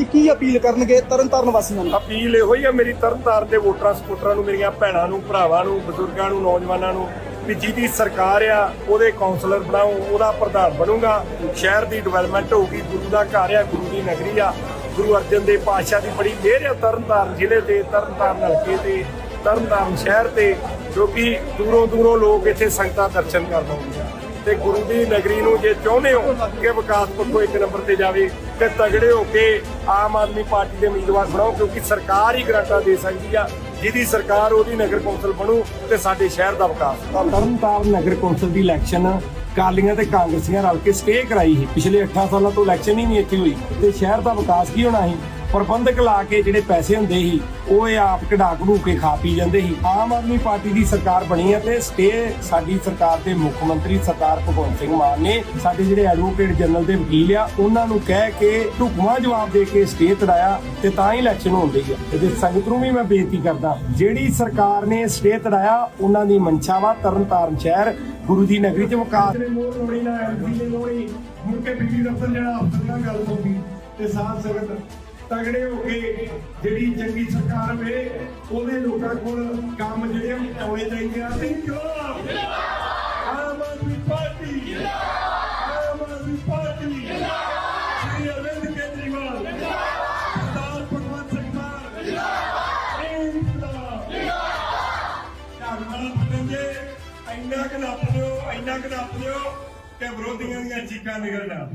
ਕਿ ਕੀ ਅਪੀਲ ਕਰਨਗੇ ਤਰਨਤਾਰਨ ਵਾਸੀਆਂ ਨੂੰ? ਅਪੀਲ ਇਹੋ ਹੀ ਆ, ਮੇਰੀ ਤਰਨਤਾਰਨ ਦੇ ਵੋਟਰਾਂ ਸਪੋਰਟਰਾਂ ਨੂੰ, ਮੇਰੀਆਂ ਭੈਣਾਂ ਨੂੰ, ਭਰਾਵਾਂ ਨੂੰ, ਬਜ਼ੁਰਗਾਂ ਨੂੰ, ਨੌਜਵਾਨਾਂ ਨੂੰ ਵੀ ਜਿਹਦੀ ਸਰਕਾਰ ਆ, ਉਹਦੇ ਕਾਉਂਸਲਰ ਬਣਾਓ, ਉਹਦਾ ਪ੍ਰਧਾਨ ਬਣੂਗਾ। ਸ਼ਹਿਰ ਦੀ ਡਿਵੈਲਪਮੈਂਟ ਹੋਊਗੀ, ਗੁਰੂ ਦਾ ਘਰ ਆ, ਗੁਰੂ ਦੀ ਨਗਰੀ ਆ। ਗੁਰੂ ਅਰਜਨ ਦੇਵ ਪਾਤਸ਼ਾਹ ਦੀ ਬੜੀ ਮਿਹਰ ਆ ਤਰਨਤਾਰਨ ਜ਼ਿਲ੍ਹੇ ਤੇ, ਤਰਨਤਾਰਨ ਹਲਕੇ ਤੇ, ਤਰਨਤਾਰਨ ਸ਼ਹਿਰ ਤੇ, ਜੋ ਕਿ ਦੂਰੋਂ ਦੂਰੋਂ ਲੋਕ ਇੱਥੇ ਸੰਗਤਾਂ ਦਰਸ਼ਨ ਕਰਨ ਆਉਂਦੇ ਆ। ਤੇ ਗੁਰੂ ਦੀ ਨਗਰੀ ਨੂੰ ਜੇ ਚਾਹੁੰਦੇ ਹੋ ਕਿ ਵਿਕਾਸ ਪੱਖੋਂ ਇੱਕ ਨੰਬਰ ਤੇ ਜਾਵੇ, ਤੇ ਤਗੜੇ ਹੋ ਕੇ ਆਮ ਆਦਮੀ ਪਾਰਟੀ ਦੇ ਉਮੀਦਵਾਰ ਬਣਾਓ, ਕਿਉਂਕਿ ਸਰਕਾਰ ਹੀ ਗਰਾਂਟਾਂ ਦੇ ਸਕਦੀ ਆ, ਜਿਹਦੀ ਸਰਕਾਰ ਉਹਦੀ ਨਗਰ ਕੌਂਸਲ ਬਣੂ ਤੇ ਸਾਡੇ ਸ਼ਹਿਰ ਦਾ ਵਿਕਾਸ। ਤਰਨਤਾਰਨ ਨਗਰ ਕੌਂਸਲ ਦੀ ਇਲੈਕਸ਼ਨ ਕਾਲੀਆਂ ਤੇ ਕਾਂਗਰਸੀਆਂ ਰਲ ਕੇ ਸਟੇ ਕਰਾਈ ਸੀ। ਪਿਛਲੇ 8 ਸਾਲਾਂ ਤੋਂ ਇਲੈਕਸ਼ਨ ਹੀ ਨਹੀਂ ਇੱਥੇ ਹੋਈ ਤੇ ਸ਼ਹਿਰ ਦਾ ਵਿਕਾਸ ਕੀ ਹੋਣਾ ਸੀ? ਪ੍ਰਬੰਧਕ ਲਾ ਕੇ ਜਿਹੜੇ ਪੈਸੇ ਹੁੰਦੇ ਸੀ, ਉਹ ਇਹ ਆਪ ਕਢਾ ਕਢੂ ਕੇ ਖਾ ਪੀ ਜਾਂਦੇ ਸੀ। ਆਮ ਆਦਮੀ ਪਾਰਟੀ ਦੀ ਸਰਕਾਰ ਬਣੀ ਹੈ ਤੇ ਸਟੇ ਸਾਡੀ ਸਰਕਾਰ ਦੇ ਮੁੱਖ ਮੰਤਰੀ ਸਰਦਾਰ ਭਗਵੰਤ ਸਿੰਘ ਮਾਨ ਨੇ ਸਾਡੇ ਜਿਹੜੇ ਐਡਵੋਕੇਟ ਜਨਰਲ ਦੇ ਵਕੀਲ ਆ, ਉਹਨਾਂ ਨੂੰ ਕਹਿ ਕੇ ਢੁਕਵਾਂ ਜਵਾਬ ਦੇ ਕੇ ਸਟੇ ਤੜਾਇਆ ਤੇ ਤਾਂ ਹੀ ਇਲੈਕਸ਼ਨ ਹੁੰਦੀ ਹੈ ਤੇ ਸੰਗਤ ਨੂੰ ਵੀ ਮੈਂ ਬੇਨਤੀ ਕਰਦਾ, ਜਿਹੜੀ ਸਰਕਾਰ ਨੇ ਸਟੇ ਤੜਾਇਆ, ਉਹਨਾਂ ਦੀ ਮਨਸ਼ਾ ਵਾ ਤਰਨਤਾਰਨ ਸ਼ਹਿਰ, ਗੁਰੂ ਦੀ ਨਗਰੀ ਚ ਵਿਕਾਸ ਨੇ ਮੋਹ ਲੋੜੀ ਨਾ, ਐਮਪੀ ਨੇ ਲੋੜੀ ਮੁੜ ਕੇ ਬੀਬੀ ਰਤਨ ਜਿਹੜਾ ਅਫਸਰ ਨਾਲ ਗੱਲ ਹੋਗੀ ਤੇ ਸਾਧ ਸੰਗਤ ਤਗੜੇ ਹੋ ਕੇ ਜਿਹੜੀ ਚੰਗੀ ਸਰਕਾਰ ਵੇ, ਉਹਦੇ ਲੋਕਾਂ ਕੋਲ ਕੰਮ ਜਿਹੜੇ ਉਹ ਚਾਹੀਦੇ ਆ। ਤੇ ਇਨਕਲਾਬ ਆਮ ਆਦਮੀ ਪਾਰਟੀ, ਆਮ ਆਦਮੀ ਪਾਰਟੀ, ਸ਼੍ਰੀ ਅਰਵਿੰਦ ਕੇਜਰੀਵਾਲ, ਸਰਦਾਰ ਭਗਵੰਤ ਸਿੰਘ ਮਾਨ ਇਨਕਲਾਬ ਧੰਨਵਾਦ ਪਤੰਜੇ ਇੰਨਾ ਕੁ ਨੱਪ ਦਿਓ, ਇੰਨਾ ਕੁ ਨੱਪ ਦਿਓ ਕਿ ਵਿਰੋਧੀਆਂ ਦੀਆਂ ਚੀਕਾਂ ਨਿਕਲਣਾ।